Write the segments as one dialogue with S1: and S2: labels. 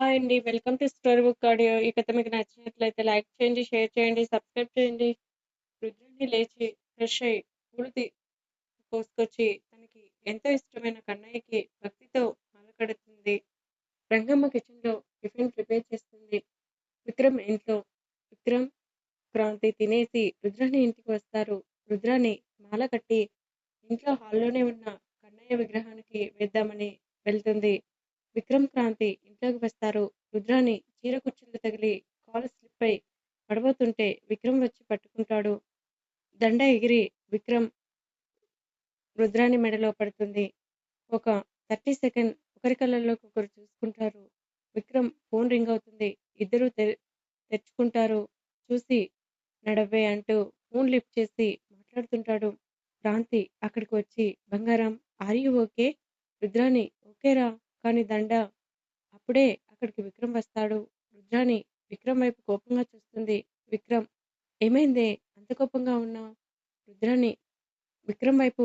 S1: Hi అండి. Welcome to story book audio. ఈ కథ మీకు నచ్చినట్లయితే లైక్ చేయండి, షేర్ చేయండి, సబ్స్క్రైబ్ చేయండి. రుద్రుడిని లేచి ఫ్రెష్ అయ్యి పూలు కోసుకొచ్చి తనకి ఎంతో ఇష్టమైన కన్నయ్యకి భక్తితో మాలకడుతుంది రంగమ్మ కిచెన్‌లో టిఫిన్ ప్రిపేర్ చేస్తుంది. విక్రమ్ ఇంట్లో. విక్రమ్, క్రాంతి తినేసి రుద్రాని ఇంటికి వస్తారు. రుద్రాని మాల కట్టి ఇంట్లో హాల్లోనే ఉన్న కన్నయ్య విగ్రహానికి వేద్దామని వెళ్తుంది. విక్రమ్, క్రాంతి ఇంట్లోకి వస్తారు. రుద్రాని చీర కుర్చీలు తగిలి కాలు స్లిప్ అయి పడబోతుంటే విక్రమ్ వచ్చి పట్టుకుంటాడు. దండ ఎగిరి విక్రమ్, రుద్రాని మెడలో పడుతుంది. ఒక థర్టీ సెకండ్ ఒకరి కళ్ళల్లోకి ఒకరు చూసుకుంటారు. విక్రమ్ ఫోన్ రింగ్ అవుతుంది. ఇద్దరు తె తెరుచుకుంటారు. చూసి నడవే అంటూ ఫోన్ లిఫ్ట్ చేసి మాట్లాడుతుంటాడు. క్రాంతి అక్కడికి వచ్చి బంగారం ఆర్ యూ ఓకే? రుద్రాని ఓకేరా కానీ దండ అప్పుడే అక్కడికి విక్రమ్ వస్తాడు. రుద్రాణి విక్రమ్ వైపు కోపంగా చూస్తుంది. విక్రమ్ ఏమైందే అంత కోపంగా ఉన్నా రుద్రాణి విక్రమ్ వైపు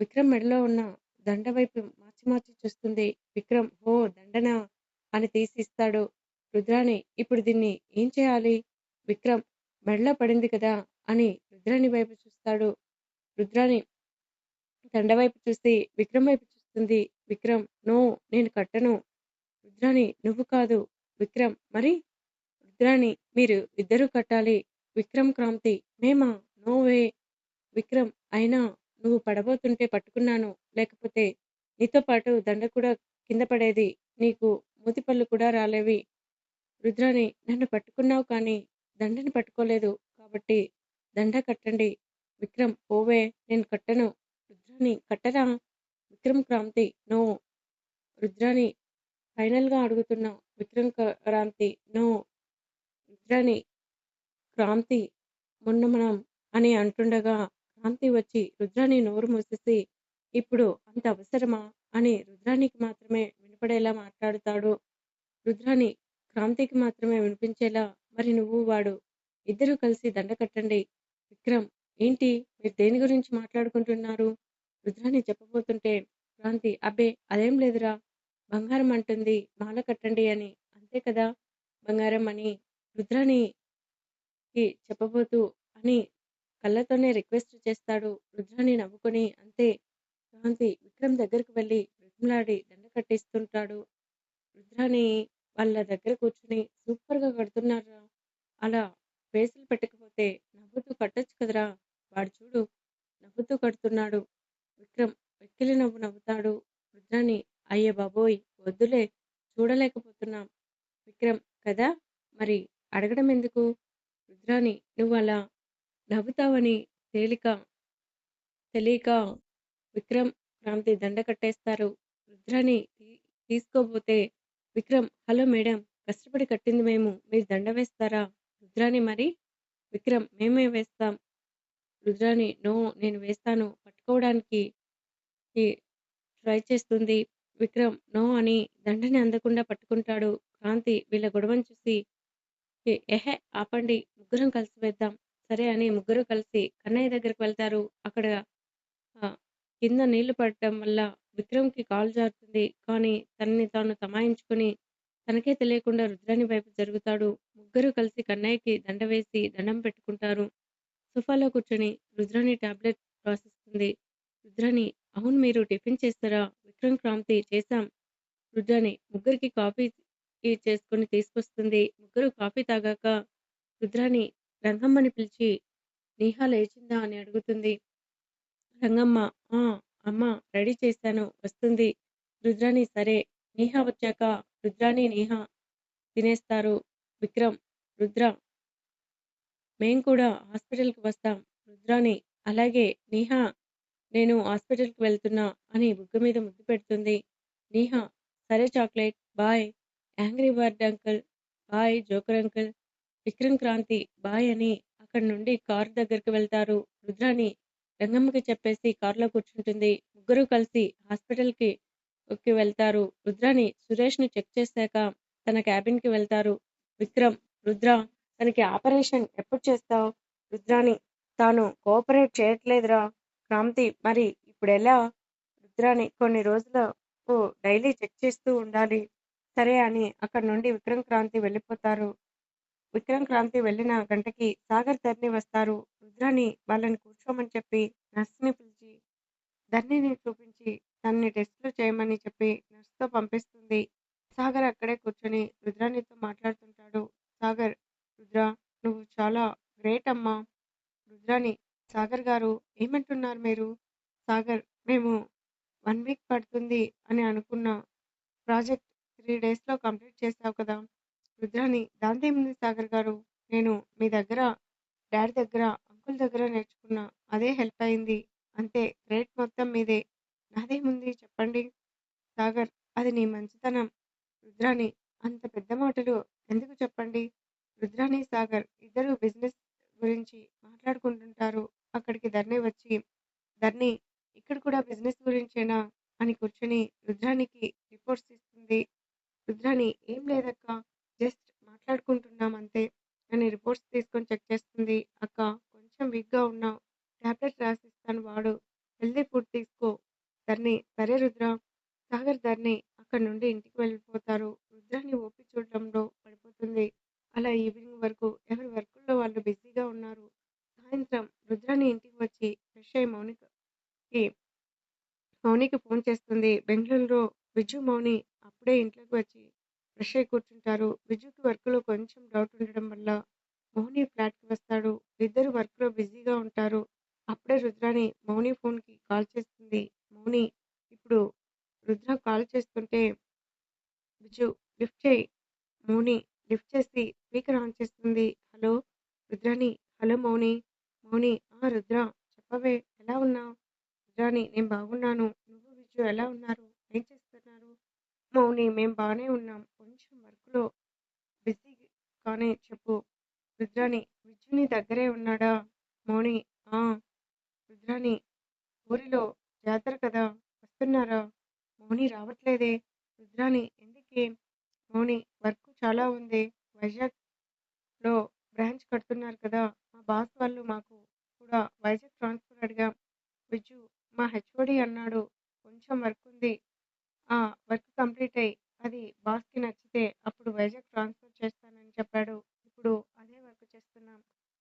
S1: విక్రమ్ మెడలో ఉన్న దండ వైపు మార్చి మార్చి చూస్తుంది. విక్రమ్ ఓ దండనా అని తీసి ఇస్తాడు. రుద్రాణి ఇప్పుడు దీన్ని ఏం చేయాలి? విక్రమ్ మెడలో పడింది కదా అని రుద్రాణి వైపు చూస్తాడు. రుద్రాణి దండ వైపు చూసి విక్రమ్ వైపు చూస్తుంది. విక్రమ్ నో నేను కట్టను. రుద్రాణి నువ్వు కాదు. విక్రమ్ మరి? రుద్రాణి మీరు ఇద్దరూ కట్టాలి. విక్రమ్, క్రాంతి మేమా? No way. విక్రమ్ అయినా నువ్వు పడబోతుంటే పట్టుకున్నాను. లేకపోతే నీతో పాటు దండ కూడా కింద పడేది. నీకు మూతిపళ్ళు కూడా రాలేవి. రుద్రాణి నన్ను పట్టుకున్నావు కానీ దండని పట్టుకోలేదు. కాబట్టి దండ కట్టండి. విక్రమ్ పోవే నేను కట్టను. రుద్రాణి కట్టరా? విక్రమ్, క్రాంతి నో. రుద్రాణి ఫైనల్‌గా అడుగుతున్నా. విక్రమ్, క్రాంతి నో. రుద్రాణి, క్రాంతి మొన్న మనం అని అంటుండగా క్రాంతి వచ్చి రుద్రాని నోరు మూసేసి ఇప్పుడు అంత అవసరమా? అని రుద్రాణికి మాత్రమే వినపడేలా మాట్లాడుతాడు. రుద్రాణి క్రాంతికి మాత్రమే వినిపించేలా మరి నువ్వు, వాడు ఇద్దరు కలిసి దండ కట్టండి. విక్రమ్ ఏంటి? మీరు దేని గురించి మాట్లాడుకుంటున్నారు? రుద్రాని చెప్పబోతుంటే క్రాంతి అబ్బే అదేం లేదురా. బంగారం అంటుంది మాల కట్టండి అని. అంతే కదా బంగారం అని రుద్రాణికి చెప్పబోతూ అని కళ్ళతోనే రిక్వెస్ట్ చేస్తాడు. రుద్రాని నవ్వుకొని అంతే. క్రాంతి విక్రమ్ దగ్గరకు వెళ్ళి బ్రతిమలాడి దండ కట్టిస్తుంటాడు. రుద్రాని వాళ్ళ దగ్గర కూర్చుని సూపర్‌గా కడుతున్నారా అలా ఫేసులు పెట్టకపోతే నవ్వుతూ కట్టొచ్చు కదరా. వాడు చూడు నవ్వుతూ కడుతున్నాడు. విక్రమ్ వెక్కిలి నవ్వు నవ్వుతాడు. రుద్రాని అయ్య బాబోయ్ వద్దులే చూడలేకపోతున్నాం. విక్రమ్ కదా మరి అడగడం ఎందుకు? రుద్రాని నువ్వు అలా నవ్వుతావని తేలిక తెలియక విక్రమ్, క్రాంతి దండ కట్టేస్తారు. రుద్రాని తీ తీసుకోబోతే విక్రమ్ హలో మేడం కష్టపడి కట్టింది మేము. మీరు దండ వేస్తారా? రుద్రాని మరి? విక్రమ్ మేమే వేస్తాం. రుద్రాని నో నేను వేస్తాను. పట్టుకోవడానికి ట్రై చేస్తుంది. విక్రమ్ నో అని దండని అందకుండా పట్టుకుంటాడు. క్రాంతి వీళ్ళ గొడవను చూసి ఎహె ఆపండి ముగ్గురం కలిసి వేద్దాం. సరే అని ముగ్గురు కలిసి కన్నయ్య దగ్గరికి వెళ్తారు. అక్కడ కింద నీళ్ళు పడటం వల్ల విక్రమ్‌కి కాలు జారుతుంది. కానీ తనని తాను తమాయించుకొని తనకే తెలియకుండా రుద్రాణి వైపు జరుగుతాడు. ముగ్గురు కలిసి కన్నయ్యకి దండ వేసి దండం పెట్టుకుంటారు. సోఫాలో కూర్చొని రుద్రాణి టాబ్లెట్ రాసిస్తుంది. రుద్రాణి అవును మీరు టిఫిన్ చేస్తారా? విక్రమ్, క్రాంతి చేశాం. రుద్రాణి ముగ్గురికి కాఫీ చేసుకొని తీసుకొస్తుంది. ముగ్గురు కాఫీ తాగాక రుద్రాని రంగమ్మని పిలిచి నీహా లేచిందా అని అడుగుతుంది. రంగమ్మ ఆ! అమ్మా రెడీ చేశాను వస్తుంది. రుద్రాని సరే. నీహా వచ్చాక రుద్రాని, నీహా తినేస్తారు. విక్రమ్, రుద్ర మేం కూడా హాస్పిటల్‌కి వస్తాం. రుద్రాని అలాగే నీహా నేను హాస్పిటల్‌కి వెళ్తున్నా అని బుగ్గ మీద ముద్దు పెడుతుంది. నీహా సరే chocolate boy. Angry bird uncle boy joker uncle. Vikram, Kranti boy అని అక్కడి నుండి కారు దగ్గరికి వెళ్తారు. రుద్రాని రంగమ్మకి చెప్పేసి కారులో కూర్చుంటుంది. ముగ్గురు కలిసి హాస్పిటల్‌కి కి వెళ్తారు. రుద్రాని సురేష్‌ని చెక్ చేశాక తన క్యాబిన్‌కి వెళ్తారు. విక్రమ్, రుద్ర తనకి ఆపరేషన్ ఎప్పుడు చేస్తావు రుద్రాని తాను కోఆపరేట్ చేయట్లేదురా. క్రాంతి మరి ఇప్పుడు ఎలా రుద్రాని కొన్ని రోజులకు డైలీ చెక్ చేస్తూ ఉండాలి. సరే అని అక్కడి నుండి విక్రమ్ క్రాంతి వెళ్ళిపోతారు. విక్రమ్ క్రాంతి వెళ్ళిన గంటకి సాగర్, ధరణి వస్తారు. రుద్రాని వాళ్ళని కూర్చోమని చెప్పి నర్స్ని పిలిచి ధరణిని చూపించి తనని టెస్టులు చేయమని చెప్పి నర్స్తో పంపిస్తుంది. సాగర్ అక్కడే కూర్చొని రుద్రానితో మాట్లాడుతుంటాడు. సాగర్, రుద్ర నువ్వు చాలా గ్రేట్ అమ్మా! రుద్రాని సాగర్ గారు ఏమంటున్నారు మీరు? సాగర్ మేము వన్ వీక్ పడుతుంది అని అనుకున్న ప్రాజెక్ట్ త్రీ డేస్‌లో కంప్లీట్ చేశావు కదా! రుద్రాని దాందేముంది సాగర్ గారు నేను మీ దగ్గర, డాడీ దగ్గర, అంకుల్ దగ్గర నేర్చుకున్న అదే హెల్ప్ అయింది. అంతే గ్రేట్ మొత్తం మీదే. నాదేముంది చెప్పండి? సాగర్ అది నీ మంచితనం. రుద్రాని అంత పెద్ద మాటలు ఎందుకు చెప్పండి? రుద్రాని, సాగర్ ఇద్దరు బిజినెస్ గురించి మాట్లాడుకుంటుంటారు. అక్కడికి ధరణి వచ్చి ధరణి ఇక్కడ కూడా బిజినెస్ గురించేనా? అని కూర్చొని రుద్రానికి రిపోర్ట్స్ ఇస్తుంది. రుద్రాని ఏం లేదక్కా జస్ట్ మాట్లాడుకుంటున్నాం అంతే అని రిపోర్ట్స్ తీసుకొని చెక్ చేస్తుంది. అక్క కొంచెం వీక్‌గా ఉన్నావు. టాబ్లెట్స్ రాసిస్తాను వాడు. హెల్దీ ఫుడ్ తీసుకో. ధరణి సరే రుద్ర. సాగర్, ధరణి అక్కడ నుండి ఇంటికి వెళ్ళిపోతారు. రుద్రాని ఓపి చూడడంలో పడిపోతుంది. అలా ఈవినింగ్ వరకు ఎవరి వరకు వాళ్ళు బిజీగా ఉన్నారు. సాయంత్రం రుద్రాని ఇంటికి వచ్చి ఫ్రెష్ అయి మౌనికకి మౌనికి ఫోన్ చేస్తుంది. బెంగళూరులో బిజు మౌని అప్పుడే ఇంట్లోకి వచ్చి ఫ్రెష్ అయి కూర్చుంటారు. విజ్జుకి వర్క్‌లో కొంచెం డౌట్ ఉండడం వల్ల మౌని ఫ్లాట్‌కి వస్తాడు. ఇద్దరు వర్క్‌లో బిజీగా ఉంటారు. అప్పుడే రుద్రాని మౌని ఫోన్‌కి కాల్ చేస్తుంది. మౌని ఇప్పుడు రుద్ర కాల్ చేస్తుంటే బిజు లిఫ్ట్ చేయి మౌని లిఫ్ట్ చేసి స్పీకర్ ఆన్ చేస్తుంది. హలో రుద్రాని హలో మౌని మౌని ఆ రుద్ర చెప్పవే ఎలా ఉన్నావు? రుద్రాని నేను బాగున్నాను. నువ్వు, విజు ఎలా ఉన్నారు? ఏం చేస్తున్నారు? మౌని మేము బాగానే ఉన్నాం. కొంచెం వర్క్‌లో బిజీ కానీ చెప్పు. రుద్రాని విజ్జు నీ దగ్గరే ఉన్నాడా? మౌని ఆ! రుద్రాని ఊరిలో జాతర కదా! వస్తున్నారా? మౌని రావట్లేదే? రుద్రాని ఎందుకే? మౌని వర్క్ చాలా ఉంది వైజాగ్ బ్రాంచ్ కడుతున్నారు కదా! మా బాస్ వాళ్ళు మాకు కూడా వైజాగ్ ట్రాన్స్‌ఫర్ అడిగాం. విజ్జు మా హెచ్ఓడి అన్నాడు కొంచెం వర్క్ ఉంది. ఆ వర్క్ కంప్లీట్ అయ్యి అది బాస్‌కి నచ్చితే అప్పుడు వైజాగ్ ట్రాన్స్‌ఫర్ చేస్తానని చెప్పాడు. ఇప్పుడు అదే వర్క్ చేస్తున్నాం.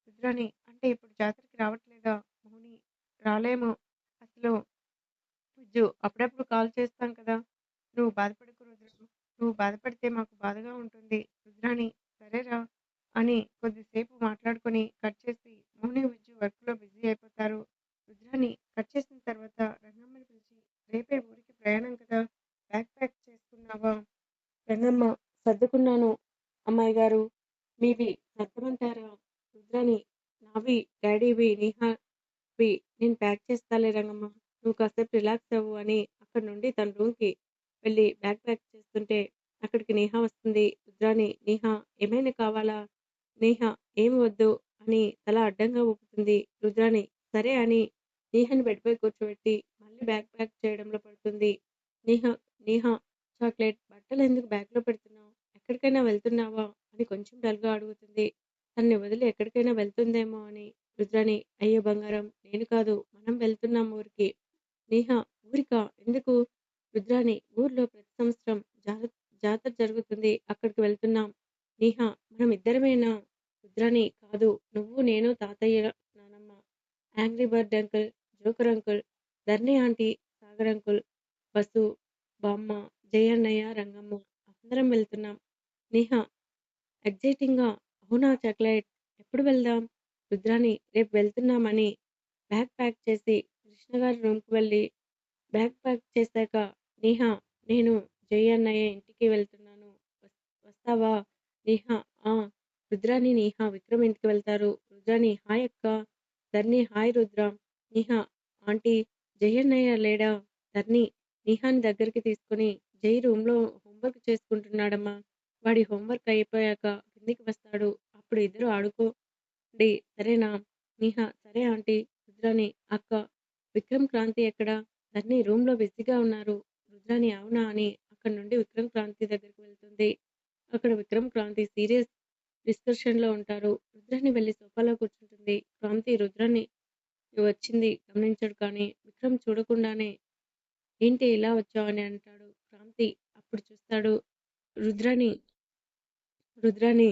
S1: రుద్రాని అంటే ఇప్పుడు జాతరకి రావట్లేదా? మౌని రాలేము. అసలు విజ్జు అప్పుడప్పుడు కాల్ చేస్తాం కదా! నువ్వు బాధపడకు రుద్ర. నువ్వు బాధపడితే మాకు బాధగా ఉంటుంది. రుద్రాని సరేరా అని కొద్దిసేపు మాట్లాడుకొని కట్ చేసి మౌని, విజ్జు వర్క్‌లో బిజీ అయిపోతారు. రుద్రాని కట్ చేసిన తర్వాత రంగమ్మని పిలిచి రేపే ఊరికి ప్రయాణం కదా! బ్యాగ్ ప్యాక్ చేసుకున్నావా? రంగమ్మ సర్దుకున్నాను అమ్మాయి గారు మీవి సర్దమంటారా? రుద్రాని నావి, డాడీవి, నేహావి నేను ప్యాక్ చేస్తాలే రంగమ్మ. నువ్వు కాసేపు రిలాక్స్ అవ్వు అని అక్కడి నుండి తన రూమ్‌కి వెళ్ళి బ్యాగ్ ప్యాక్ చేస్తుంటే అక్కడికి నేహ వస్తుంది. రుద్రాని నేహ ఏమైనా కావాలా? నేహ ఏం వద్దు అని తల అడ్డంగా ఊపుతుంది. రుద్రాని సరే అని నేహని బెడ్‌పై కూర్చోబెట్టి మళ్ళీ బ్యాగ్ ప్యాక్ చేయడంలో పడుతుంది. నేహ నేహ చాక్లెట్ బట్టలెందుకు బ్యాగ్‌లో పెడుతున్నావు? ఎక్కడికైనా వెళ్తున్నావా? అని కొంచెం డల్‌గా అడుగుతుంది. తనని వదిలి ఎక్కడికైనా వెళ్తుందేమో అని. రుద్రాని అయ్యో బంగారం నేను కాదు మనం వెళ్తున్నాం ఊరికి. నేహ ఊరికా? ఎందుకు? రుద్రాని ఊర్లో ప్రతి సంవత్సరం జార జాతర జరుగుతుంది. అక్కడికి వెళ్తున్నాం. నేహా మనం ఇద్దరమేనా? రుద్రాని కాదు నువ్వు, నేను, తాతయ్య, నానమ్మ, angry bird uncle, joker uncle, Dharani aunty, Sagar uncle, Basu, బామ్మ, జయన్నయ్య, రంగమ్మ అందరం వెళ్తున్నాం. నిహ ఎగ్జైటింగ్‌గా అవునా చాక్లెట్ ఎప్పుడు వెళ్దాం? రుద్రాని రేపు వెళ్తున్నామని బ్యాగ్ ప్యాక్ చేసి కృష్ణగారి రూమ్‌కి వెళ్ళి బ్యాగ్ ప్యాక్ చేశాక నిహ, నేను జయన్నయ్య ఇంటికి వెళ్తున్నాను. వస్ వస్తావా? నిహ ఆ! రుద్రాని, నిహ, విక్రమ్ ఇంటికి వెళ్తారు. రుద్రాని హాయ్ అక్క. ధరణి హాయ్ రుద్ర. నిహ ఆంటీ జయన్నయ్య లేడా? ధరణి నేహాని దగ్గరికి తీసుకొని జై రూమ్‌లో హోంవర్క్ చేసుకుంటున్నాడమ్మా. వాడి హోంవర్క్ అయిపోయాక కిందికి వస్తాడు. అప్పుడు ఇద్దరు ఆడుకోండి సరేనా? నిహా సరే ఆంటీ. రుద్రాని అక్క విక్రమ్, క్రాంతి ఎక్కడ? రూమ్ రూమ్‌లో బిజీగా ఉన్నారు. రుద్రాని అవునా అని అక్కడ నుండి విక్రమ్, క్రాంతి దగ్గరికి వెళ్తుంది. అక్కడ విక్రమ్, క్రాంతి సీరియస్ డిస్కషన్‌లో ఉంటారు. రుద్రాన్ని వెళ్ళి సోఫాలో కూర్చుంటుంది. క్రాంతి రుద్రాన్ని వచ్చింది గమనించడు కానీ విక్రమ్ చూడకుండానే ఏంటి ఇలా వచ్చావు అని అంటాడు. క్రాంతి అప్పుడు చూస్తాడు రుద్రని. రుద్రని,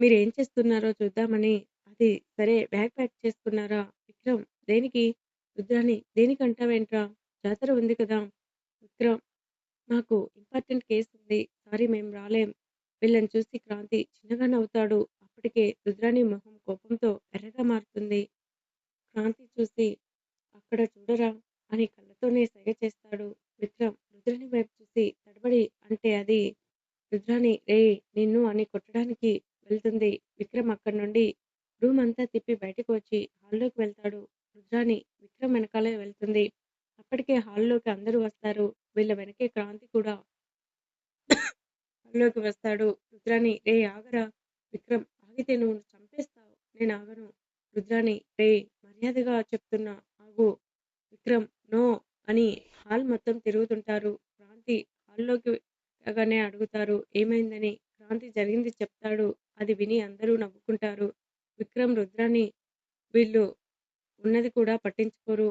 S1: మీరేం చేస్తున్నారో చూద్దామని. అది సరే బ్యాగ్ ప్యాక్ చేసుకున్నారా? విక్రమ్ దేనికి? రుద్రాని దేనికంటావేంట్రా జాతర ఉంది కదా. విక్రమ్ నాకు ఇంపార్టెంట్ కేసు ఉంది. సారీ మేము రాలేం. వీళ్ళని చూసి క్రాంతి చిన్నగా నవ్వుతాడు. అప్పటికే రుద్రాని మొహం కోపంతో ఎర్రగా మారుతుంది. క్రాంతి చూసి అక్కడ చూడరా అని కళ్ళతోనే సైగ చేస్తాడు. విక్రమ్ రుద్రని వైపు చూసి తడబడి అంటే అది రుద్రాని రే నిన్ను అని కొట్టడానికి వెళ్తుంది. విక్రమ్ అక్కడి నుండి రూమ్ అంతా తిప్పి బయటకు వచ్చి హాల్లోకి వెళ్తాడు. రుద్రాని విక్రమ్ వెనకాలే వెళ్తుంది. అప్పటికే హాల్లోకి అందరూ వస్తారు. వీళ్ళ వెనకే క్రాంతి కూడా హాల్లోకి వస్తాడు. రుద్రాని రే ఆగరా. విక్రమ్ ఆగితే నువ్వు చంపేస్తావు. నేను ఆగను. రుద్రాని రే మర్యాదగా చెప్తున్నా. ఆగు. విక్రమ్ నో అని హాల్ మొత్తం తిరుగుతుంటారు. క్రాంతి హాల్లోకి రాగానే అడుగుతారు ఏమైందని? క్రాంతి జరిగింది చెప్తాడు. అది విని అందరూ నవ్వుకుంటారు. విక్రమ్ రుద్రాని వీళ్ళు ఉన్నది కూడా పట్టించుకోరు.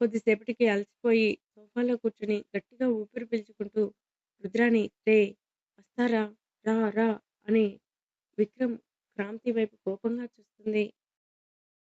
S1: కొద్దిసేపటికి అలసిపోయి సోఫాలో కూర్చుని గట్టిగా ఊపిరి పీల్చుకుంటూ రుద్రాని రే వస్తారా? రా రా అని విక్రమ్ క్రాంతి వైపు కోపంగా చూస్తుంది.